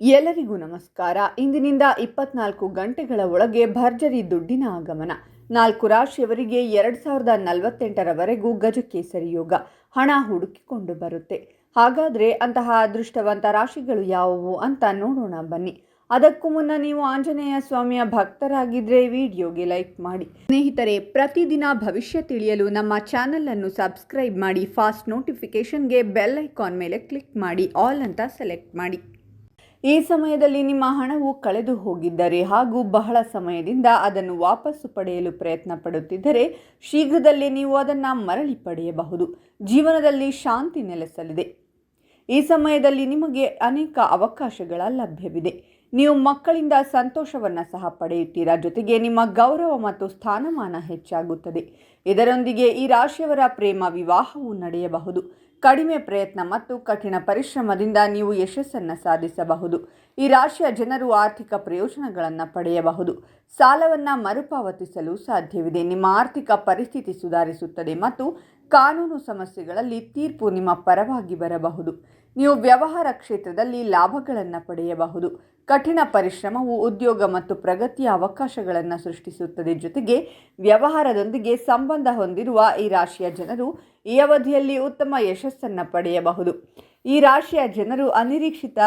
ಎಲ್ಲರಿಗೂ ನಮಸ್ಕಾರ. ಇಂದಿನಿಂದ ಇಪ್ಪತ್ನಾಲ್ಕು ಗಂಟೆಗಳ ಒಳಗೆ ಭರ್ಜರಿ ದುಡ್ಡಿನ ಆಗಮನ. ನಾಲ್ಕು ರಾಶಿಯವರಿಗೆ ಎರಡು ಸಾವಿರದ ನಲವತ್ತೆಂಟರವರೆಗೂ ಗಜಕೇಸರಿ ಯೋಗ. ಹಣ ಹುಡುಕಿಕೊಂಡು ಬರುತ್ತೆ. ಹಾಗಾದರೆ ಅಂತಹ ಅದೃಷ್ಟವಂತ ರಾಶಿಗಳು ಯಾವುವು ಅಂತ ನೋಡೋಣ ಬನ್ನಿ. ಅದಕ್ಕೂ ಮುನ್ನ ನೀವು ಆಂಜನೇಯ ಸ್ವಾಮಿಯ ಭಕ್ತರಾಗಿದ್ದರೆ ವಿಡಿಯೋಗೆ ಲೈಕ್ ಮಾಡಿ. ಸ್ನೇಹಿತರೆ, ಪ್ರತಿದಿನ ಭವಿಷ್ಯ ತಿಳಿಯಲು ನಮ್ಮ ಚಾನೆಲ್ ಅನ್ನು ಸಬ್ಸ್ಕ್ರೈಬ್ ಮಾಡಿ, ಫಾಸ್ಟ್ ನೋಟಿಫಿಕೇಷನ್ಗೆ ಬೆಲ್ ಐಕಾನ್ ಮೇಲೆ ಕ್ಲಿಕ್ ಮಾಡಿ, ಆಲ್ ಅಂತ ಸೆಲೆಕ್ಟ್ ಮಾಡಿ. ಈ ಸಮಯದಲ್ಲಿ ನಿಮ್ಮ ಹಣವು ಕಳೆದು ಹೋಗಿದ್ದರೆ ಹಾಗೂ ಬಹಳ ಸಮಯದಿಂದ ಅದನ್ನು ವಾಪಸ್ಸು ಪಡೆಯಲು ಪ್ರಯತ್ನ ಪಡುತ್ತಿದ್ದರೆ ಶೀಘ್ರದಲ್ಲೇ ನೀವು ಅದನ್ನು ಮರಳಿ ಪಡೆಯಬಹುದು. ಜೀವನದಲ್ಲಿ ಶಾಂತಿ ನೆಲೆಸಲಿದೆ. ಈ ಸಮಯದಲ್ಲಿ ನಿಮಗೆ ಅನೇಕ ಅವಕಾಶಗಳ ಲಭ್ಯವಿದೆ. ನೀವು ಮಕ್ಕಳಿಂದ ಸಂತೋಷವನ್ನು ಸಹ ಪಡೆಯುತ್ತೀರಾ? ಜೊತೆಗೆ ನಿಮ್ಮ ಗೌರವ ಮತ್ತು ಸ್ಥಾನಮಾನ ಹೆಚ್ಚಾಗುತ್ತದೆ. ಇದರೊಂದಿಗೆ ಈ ರಾಶಿಯವರ ಪ್ರೇಮ ವಿವಾಹವು ನಡೆಯಬಹುದು. ಕಡಿಮೆ ಪ್ರಯತ್ನ ಮತ್ತು ಕಠಿಣ ಪರಿಶ್ರಮದಿಂದ ನೀವು ಯಶಸ್ಸನ್ನು ಸಾಧಿಸಬಹುದು. ಈ ರಾಶಿಯ ಜನರು ಆರ್ಥಿಕ ಪ್ರಯೋಜನಗಳನ್ನು ಪಡೆಯಬಹುದು. ಸಾಲವನ್ನು ಮರುಪಾವತಿಸಲು ಸಾಧ್ಯವಿದೆ. ನಿಮ್ಮ ಆರ್ಥಿಕ ಪರಿಸ್ಥಿತಿ ಸುಧಾರಿಸುತ್ತದೆ ಮತ್ತು ಕಾನೂನು ಸಮಸ್ಯೆಗಳಲ್ಲಿ ತೀರ್ಪು ನಿಮ್ಮ ಪರವಾಗಿ ಬರಬಹುದು. ನೀವು ವ್ಯವಹಾರ ಕ್ಷೇತ್ರದಲ್ಲಿ ಲಾಭಗಳನ್ನು ಪಡೆಯಬಹುದು. ಕಠಿಣ ಪರಿಶ್ರಮವು ಉದ್ಯೋಗ ಮತ್ತು ಪ್ರಗತಿಯ ಅವಕಾಶಗಳನ್ನು ಸೃಷ್ಟಿಸುತ್ತದೆ. ಜೊತೆಗೆ ವ್ಯವಹಾರದೊಂದಿಗೆ ಸಂಬಂಧ ಹೊಂದಿರುವ ಈ ರಾಶಿಯ ಜನರು ಈ ಅವಧಿಯಲ್ಲಿ ಉತ್ತಮ ಯಶಸ್ಸನ್ನು ಪಡೆಯಬಹುದು. ಈ ರಾಶಿಯ ಜನರು ಅನಿರೀಕ್ಷಿತ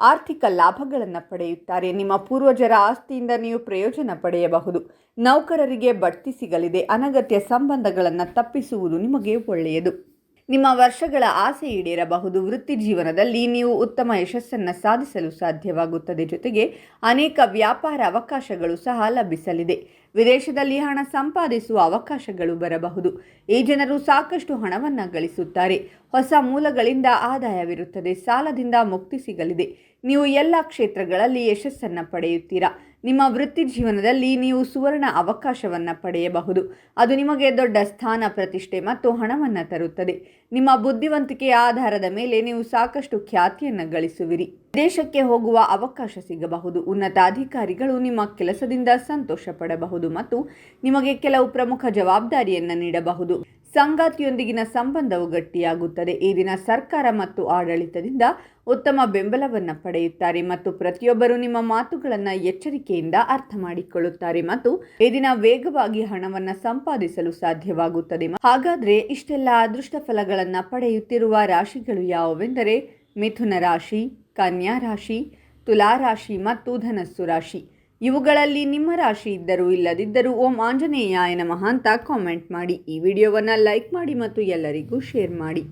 ಆರ್ಥಿಕ ಲಾಭಗಳನ್ನು ಪಡೆಯುತ್ತಾರೆ. ನಿಮ್ಮ ಪೂರ್ವಜರ ಆಸ್ತಿಯಿಂದ ನೀವು ಪ್ರಯೋಜನ ಪಡೆಯಬಹುದು. ನೌಕರರಿಗೆ ಬಡ್ತಿ ಸಿಗಲಿದೆ. ಅನಗತ್ಯ ಸಂಬಂಧಗಳನ್ನು ತಪ್ಪಿಸುವುದು ನಿಮಗೆ ಒಳ್ಳೆಯದು. ನಿಮ್ಮ ವರ್ಷಗಳ ಆಸೆ ಈಡೇರಬಹುದು. ವೃತ್ತಿ ಜೀವನದಲ್ಲಿ ನೀವು ಉತ್ತಮ ಯಶಸ್ಸನ್ನು ಸಾಧಿಸಲು ಸಾಧ್ಯವಾಗುತ್ತದೆ. ಜೊತೆಗೆ ಅನೇಕ ವ್ಯಾಪಾರ ಅವಕಾಶಗಳು ಸಹ ಲಭಿಸಲಿದೆ. ವಿದೇಶದಲ್ಲಿ ಹಣ ಸಂಪಾದಿಸುವ ಅವಕಾಶಗಳು ಬರಬಹುದು. ಈ ಜನರು ಸಾಕಷ್ಟು ಹಣವನ್ನು ಗಳಿಸುತ್ತಾರೆ. ಹೊಸ ಮೂಲಗಳಿಂದ ಆದಾಯವಿರುತ್ತದೆ. ಸಾಲದಿಂದ ಮುಕ್ತಿ ಸಿಗಲಿದೆ. ನೀವು ಎಲ್ಲ ಕ್ಷೇತ್ರಗಳಲ್ಲಿ ಯಶಸ್ಸನ್ನು ಪಡೆಯುತ್ತೀರಾ? ನಿಮ್ಮ ವೃತ್ತಿ ಜೀವನದಲ್ಲಿ ನೀವು ಸುವರ್ಣ ಅವಕಾಶವನ್ನು ಪಡೆಯಬಹುದು. ಅದು ನಿಮಗೆ ದೊಡ್ಡ ಸ್ಥಾನ, ಪ್ರತಿಷ್ಠೆ ಮತ್ತು ಹಣವನ್ನು ತರುತ್ತದೆ. ನಿಮ್ಮ ಬುದ್ಧಿವಂತಿಕೆಯ ಆಧಾರದ ಮೇಲೆ ನೀವು ಸಾಕಷ್ಟು ಖ್ಯಾತಿಯನ್ನು ಗಳಿಸುವಿರಿ. ದೇಶಕ್ಕೆ ಹೋಗುವ ಅವಕಾಶ ಸಿಗಬಹುದು. ಉನ್ನತ ಅಧಿಕಾರಿಗಳು ನಿಮ್ಮ ಕೆಲಸದಿಂದ ಸಂತೋಷ ಪಡಬಹುದು ಮತ್ತು ನಿಮಗೆ ಕೆಲವು ಪ್ರಮುಖ ಜವಾಬ್ದಾರಿಯನ್ನು ನೀಡಬಹುದು. ಸಂಗಾತಿಯೊಂದಿಗಿನ ಸಂಬಂಧವು ಗಟ್ಟಿಯಾಗುತ್ತದೆ. ಈ ದಿನ ಸರ್ಕಾರ ಮತ್ತು ಆಡಳಿತದಿಂದ ಉತ್ತಮ ಬೆಂಬಲವನ್ನು ಪಡೆಯುತ್ತಾರೆ ಮತ್ತು ಪ್ರತಿಯೊಬ್ಬರು ನಿಮ್ಮ ಮಾತುಗಳನ್ನು ಎಚ್ಚರಿಕೆಯಿಂದ ಅರ್ಥ ಮಾಡಿಕೊಳ್ಳುತ್ತಾರೆ ಮತ್ತು ಈ ದಿನ ವೇಗವಾಗಿ ಹಣವನ್ನು ಸಂಪಾದಿಸಲು ಸಾಧ್ಯವಾಗುತ್ತದೆ. ಹಾಗಾದರೆ ಇಷ್ಟೆಲ್ಲ ಅದೃಷ್ಟ ಫಲಗಳನ್ನು ಪಡೆಯುತ್ತಿರುವ ರಾಶಿಗಳು ಯಾವುವೆಂದರೆ ಮಿಥುನ ರಾಶಿ, ಕನ್ಯಾ ರಾಶಿ, ತುಲಾ ರಾಶಿ ಮತ್ತು ಧನಸ್ಸು ರಾಶಿ. ಇವುಗಳಲ್ಲಿ ನಿಮ್ಮ ರಾಶಿ ಇದ್ದರೂ ಇಲ್ಲದಿದ್ದರೂ ಓಂ ಆಂಜನೇಯಾಯ ನಮಃ ಮಹಾಂತ ಕಾಮೆಂಟ್ ಮಾಡಿ. ಈ ವಿಡಿಯೋವನ್ನು ಲೈಕ್ ಮಾಡಿ ಮತ್ತು ಎಲ್ಲರಿಗೂ ಶೇರ್ ಮಾಡಿ.